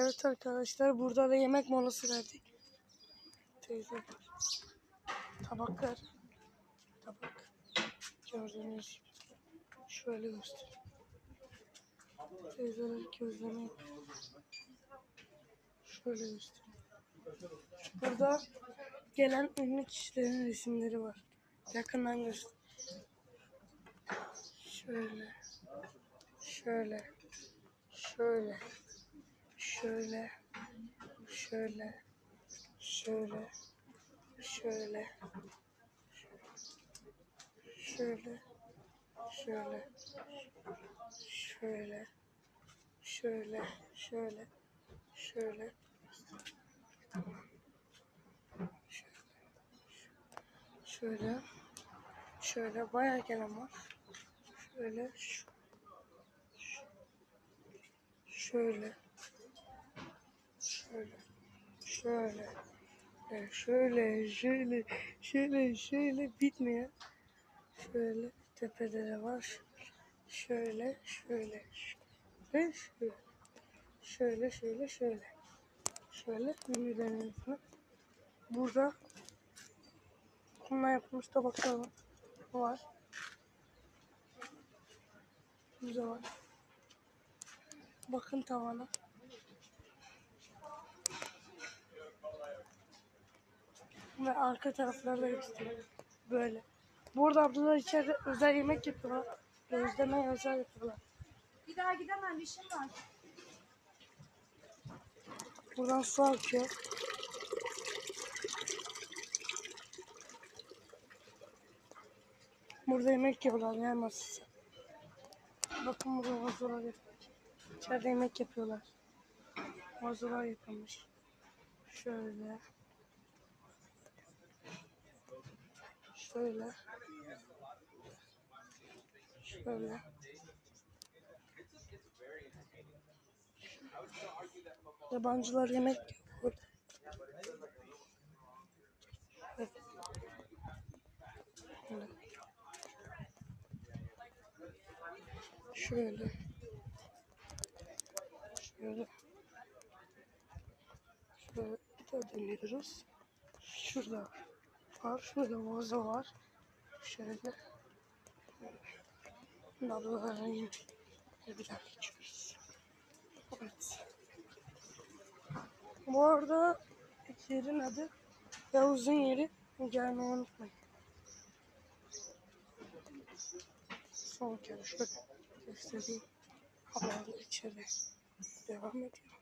Evet arkadaşlar burada da yemek molası verdik. Teyze. Tabaklar. Tabak. Gördüğünüz. Şöyle göster. Teyzeler gözleme. Şöyle göster. Burada gelen ünlü kişilerin resimleri var. Yakından göster. Şöyle. Şöyle. Şöyle. Şöyle. Şöyle. Şöyle. Şöyle. Şöyle. Şöyle. Şöyle. Şöyle. Şöyle. Şöyle. Şöyle. Şöyle bayağı gelen var. Şöyle. Şöyle. Şöyle. Şöyle. Şöyle, şöyle, şöyle, şöyle bitmiyor. Şöyle tepede de var. Şöyle, şöyle, şöyle, şöyle. Şöyle, şöyle, şöyle. Şöyle resmi. Burada kumla yapılmış tabaklar var. var. Burada var. Bakın tavana. Ve arka taraflarda gösteriyor. Böyle. Burada ablalar içeride özel yemek yapıyorlar. Gözleme özel yapıyorlar. Bir daha gidemem işim var. Buradan su akıyor. Burada yemek yapıyorlar yer masası. Bakın burada vazolar yapılmış. İçeride yemek yapıyorlar. Vazolar yapılmış. Şöyle. Şöyle. Şöyle. Yabancılar yemek yiyor burada. Evet. Şöyle. Şöyle. Şöyle de dönüyoruz. Şurada var. Şöyle vazo var. Şöyle. Nablaların bir daha geçiyoruz. Evet. Bu arada yerin adı Yavuz'un yeri. Gelmeyi unutmayın. Son kere şöyle göstereyim. Havalı içeri devam ediyor.